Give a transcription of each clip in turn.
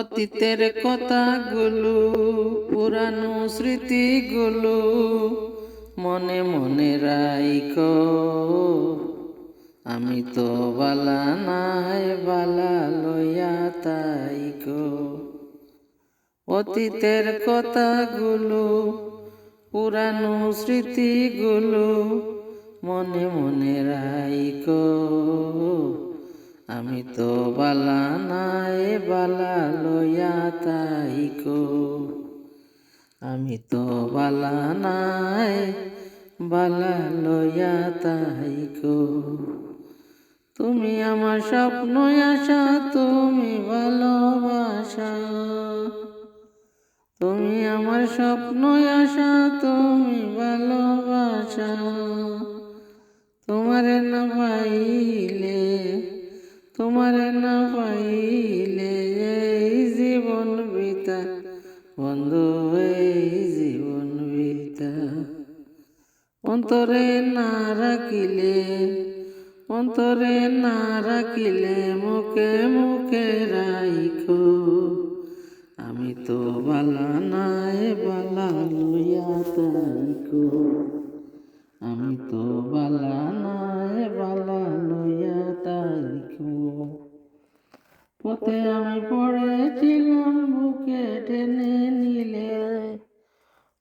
অতীতের কথাগুলো, পুরানো স্মৃতিগুলো মনে মনে রাইক আমি তো বালা নাই, বালা লইয়া তাইক। অতীতের কথাগুলো, পুরানো স্মৃতিগুলো মনে মনে আমি তো বালা নাই, বালা লইয়া তাইক আমি তো বালা নাই, বালা লইয়া তাইক তুমি আমার স্বপ্ন আশা, তুমি ভালোবাসা। তুমি আমার স্বপ্ন আশা, তুমি ভালোবাসা। তোমারে না বন্ধু, এই জীবন বিতা অন্তরে না রাখিলে, অন্তরে না রাখিলে মুখে মুখে রাইখো। আমি তো বালা নাই, বালা লইয়া তাইকো আমি তো বালা নাই, বালা লইয়া তাইকো পথে আমি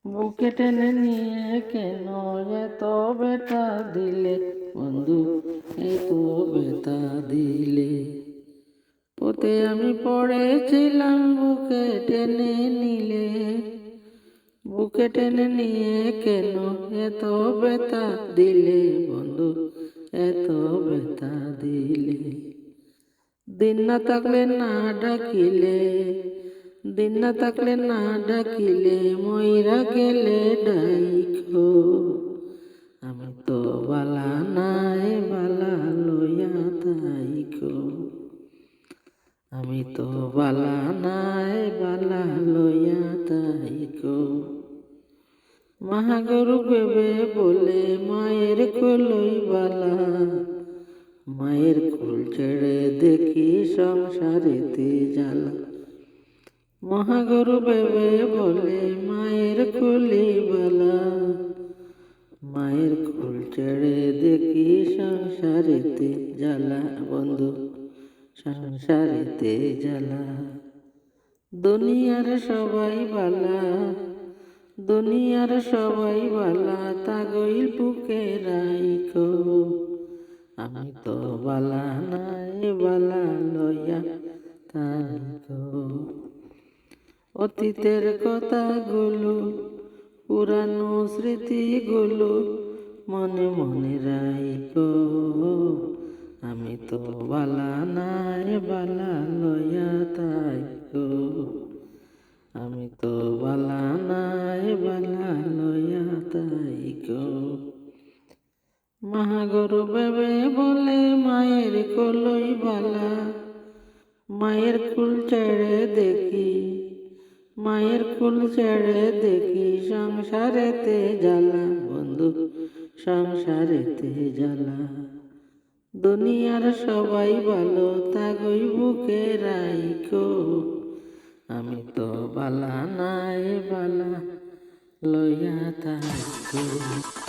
বুকে টেনে নিয়ে কেন এত বেটা দিলে? বন্ধু, এত বেটা দিলে। পথে আমি পড়েছিলাম, বুকে টেনে নিলে। বুকে টেনে নিয়ে কেন এত বেতা দিলে? বন্ধু, এত বেতা দিলে। দিন না থাকলে না ডাকিলে। দিন না থাকলে না ডাকিলে ময়রা গেলে ডাইখো। আমি তো বালা নাই, বালা লইয়া তাইখো। আমি তো বালা নাই, বালা লইয়া তাইকো মহাগরু বেবে বলে, মায়ের কলই বালা। মায়ের কুল ছেড়ে দেখি সংসারেতে জ্বালা। মহাগরু ভেবে বলে, মায়ের কুলি বালা, মায়ের কুল ছেড়ে দেখি সংসারেতে জ্বালা, বন্ধু, সংসারেতে জ্বালা। দুনিয়ার সবাই বালা, দুনিয়ার সবাই বালা, তাগইল বুকে রাইখো। আমি তো বালা নাই, বালা লইয়া তাইকো অতীতের কথাগুলো, পুরানো স্মৃতিগুলো মনে মনে রাইখো। আমি তো বালা নাই, বালা লইয়া তাইকো আমি তো বালা নাই, বালা লইয়া তাইকো মহাগরু বেবে বলে মায়ের কলই বালা, মায়ের কুল ছেড়ে দেখি। মায়ের কুল ছেড়ে দেখি সংসারেতে জ্বালা। বন্ধু, সংসারেতে জ্বালা। দুনিয়ার সবাই ভালো, তাগই বুকে রাইকো আমি তো বালা, নাই বালা, লইয়া থাকো।